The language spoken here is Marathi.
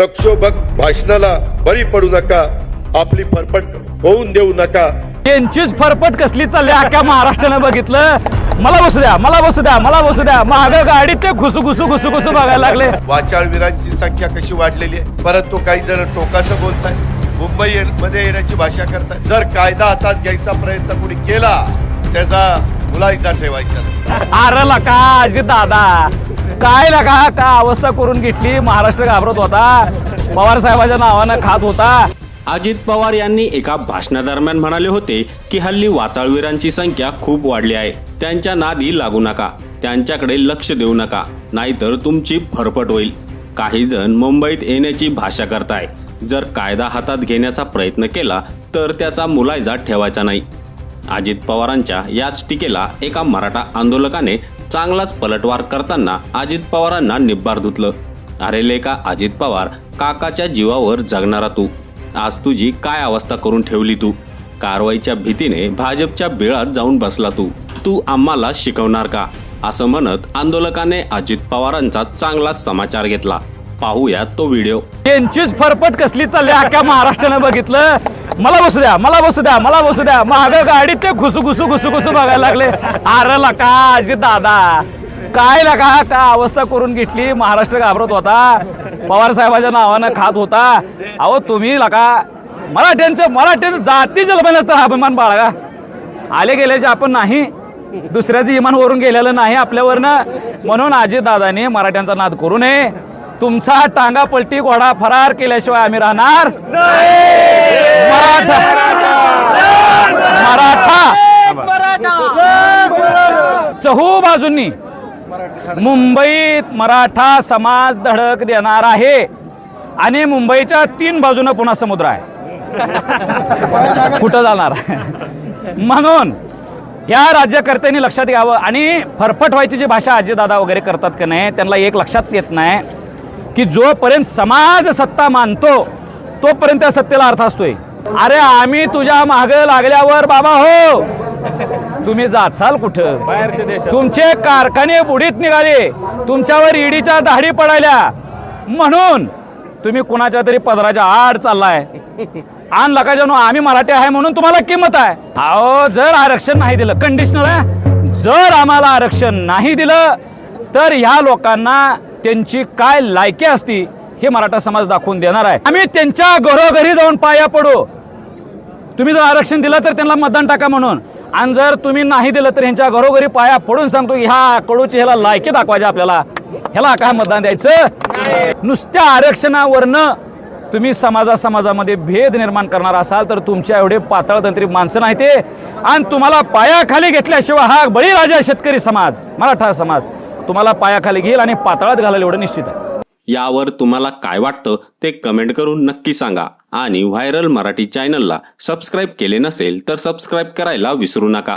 प्रक्षोभक भाषणाला बळी पडू नका आपली फरफट होऊन देऊ नका. यांचीच फरफट कसली चालली अख्ख्या महाराष्ट्रानं बघितलं? मला बसू द्या मला बसू द्या मला बसू द्या. माग गाडीत ते घुसू घुसू घुसू घुसू बघायला लागले. वाचाळवीरांची संख्या कशी वाढलेली आहे? परंतु काही जण टोकाचं बोलताय मुंबई ये- मध्ये येण्याची भाषा करताय. जर कायदा हातात घ्यायचा प्रयत्न कोणी केला त्याचा मुलायचा ठेवायचा लका अजित दादा. काय लका का अवस्था करून घेतली. महाराष्ट्र घाबरत होता. पवार साहेबाच्या नावानं खात होता. अजित पवार यांनी एका भाषणादरम्यान म्हणाले होते की हल्ली वाचाळवीरांची संख्या खूप वाढली आहे. त्यांच्या नादी लागू नका. त्यांच्याकडे लक्ष देऊ नका. नाहीतर तुमची फरफट होईल. काही जण मुंबईत येण्याची भाषा करताय. जर कायदा हातात घेण्याचा प्रयत्न केला तर त्याचा मुलायजा ठेवायचा नाही. अजित पवारांच्या याच टीकेला एका मराठा आंदोलकाने चांगलाच पलटवार करताना अजित पवारांना निब्बार धुतलं. अरे लेका अजित पवार काकाच्या जीवावर जगणारा तू. आज तुझी काय अवस्था करून ठेवली तू? कारवाईच्या भीतीने भाजपच्या बिळात जाऊन बसला तू. तू आम्हाला शिकवणार का? असं म्हणत आंदोलकाने अजित पवारांचा चांगलाच समाचार घेतला. पाहूया तो व्हिडिओ. त्यांचीच फरफट कसली चालली अख्ख्या महाराष्ट्रानं बघितलं. मला बसू द्या मला बसू द्या मला बसू द्या. माग गाडीत ते घुसू घुसू घुसू घुसू बघायला लागले. अरे लका अजित दादा. काय लका काय अवस्था करून घेतली. महाराष्ट्र घाबरत होता. पवार साहेबाच्या नावानं खात होता. अहो तुम्ही लका मराठ्यांचं मराठ्यांचं जाती जन्मण्याचा हा अभिमान बाळगा. आले गेल्याचे आपण नाही दुसऱ्याचं इमान वरून गेलेलं नाही आपल्यावरनं. म्हणून अजित दादाने मराठ्यांचा नाद करू नये. तुमचा टांगा पलटी घोडा फरार केल्याशिवाय आम्ही राहणार मराठा. मराठा. चहू बाजूंनी मुंबईत मराठा समाज धडक देणार आहे आणि मुंबईच्या तीन बाजूनं पुन्हा समुद्र आहे. कुठं जाणार? म्हणून या राज्यकर्त्यांनी लक्षात घ्यावं आणि फरफट व्हायची जी भाषा दादा वगैरे करतात का नाही त्यांना एक लक्षात येत नाही. की जोपर्यंत समाज सत्ता मानतो तोपर्यंत त्या सत्तेला अर्थ असतोय. अरे आम्ही तुझ्या माग लागल्यावर बाबा हो तुम्ही जाचाल कुठं? तुमचे कारखाने बुडीत निघाले तुमच्यावर ईडीच्या दाढी पडायल्या. म्हणून तुम्ही कुणाच्या तरी पदराच्या आड चाललाय. आण लकाजानो आम्ही मराठी आहे म्हणून तुम्हाला किंमत आहे. अहो जर आरक्षण नाही दिलं कंडिशनल आहे. जर आम्हाला आरक्षण नाही दिलं तर ह्या लोकांना त्यांची काय लायकी असती हे मराठा समाज दाखवून देणार आहे. आम्ही त्यांच्या घरोघरी जाऊन पाया पडू. तुम्ही जर आरक्षण दिलं तर त्यांना मतदान टाका म्हणून. आणि जर तुम्ही नाही दिलं तर ह्यांच्या घरोघरी पाया पडून सांगतो ह्या कडूची ह्याला लायकी दाखवायची आपल्याला. ह्याला काय मतदान द्यायचं? नुसत्या आरक्षणावरनं तुम्ही समाजा समाजामध्ये भेद निर्माण करणार असाल तर तुमच्या एवढे पातळतंत्री माणसं नाही ते. आणि तुम्हाला पायाखाली घेतल्याशिवाय हा बळीराजा शेतकरी समाज मराठा समाज. तुम्हाला पायाखाली घेईल आणि पातळात घालायला एवढं निश्चित आहे. यावर तुम्हाला काय वाटतं ते कमेंट करून नक्की सांगा. आणि व्हायरल मराठी चॅनलला सबस्क्राईब केले नसेल तर सबस्क्राईब करायला विसरू नका.